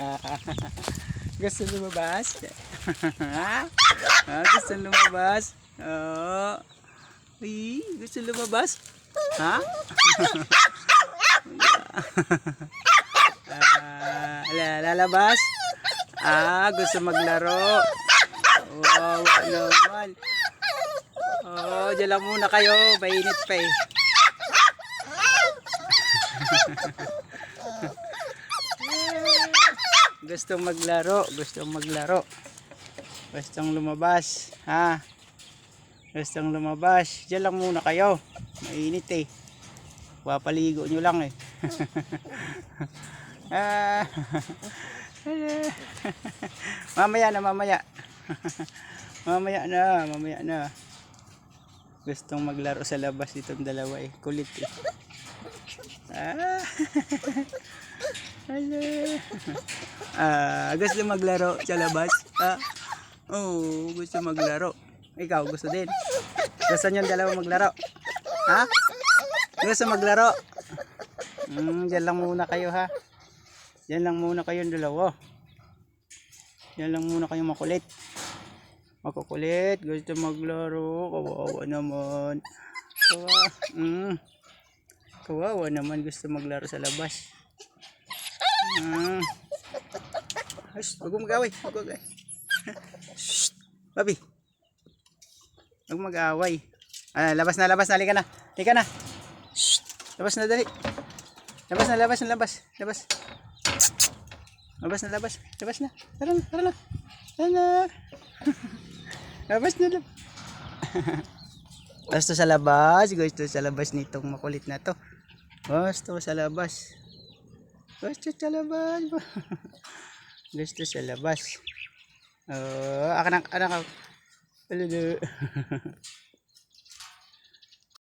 gusto lumabas? ha? Gusto lumabas? Oo. Uy, gusto lumabas? Ha? ah, la- lalabas? Ah, gusto maglaro. Wow, naman. Oh, dyan lang muna kayo. Mainit pa eh. Gustong maglaro, gustong maglaro. Gustong lumabas, ha? Gustong lumabas. Diyan lang muna kayo. Mainit eh. Papaligo nyo lang eh. ah. mamaya na, mamaya. mamaya na, mamaya na. Gustong maglaro sa labas itong dalawa eh. Kulit eh. Ah. Ah, gusto maglaro sa labas? Ah. Oh, gusto maglaro. Ikaw gusto din. Gusto niyo dalawa maglaro? Ha? Gusto maglaro? Hmm, diyan lang muna kayo ha. Diyan lang muna kayong dalawa. Diyan lang muna kayo makulit. Makukulit, gusto maglaro, kawawa naman. Kawawa, mm. kawawa naman gusto maglaro sa labas. Mm. Shh, wag mo mag-away. Babi. Wag mo mag-away. Ah, labas na, labas na. Halika na. Halika na. Shh, labas na, dali. Labas na, labas na, labas. Labas. Labas na, labas. Labas na. Tara na, tara na. Tara na. labas na, labas. Gusto sa labas. Gusto sa labas nitong makulit na to. Gusto sa labas. Gusto sa labas. Gusto sa labas. Oh, anak anak. Hello.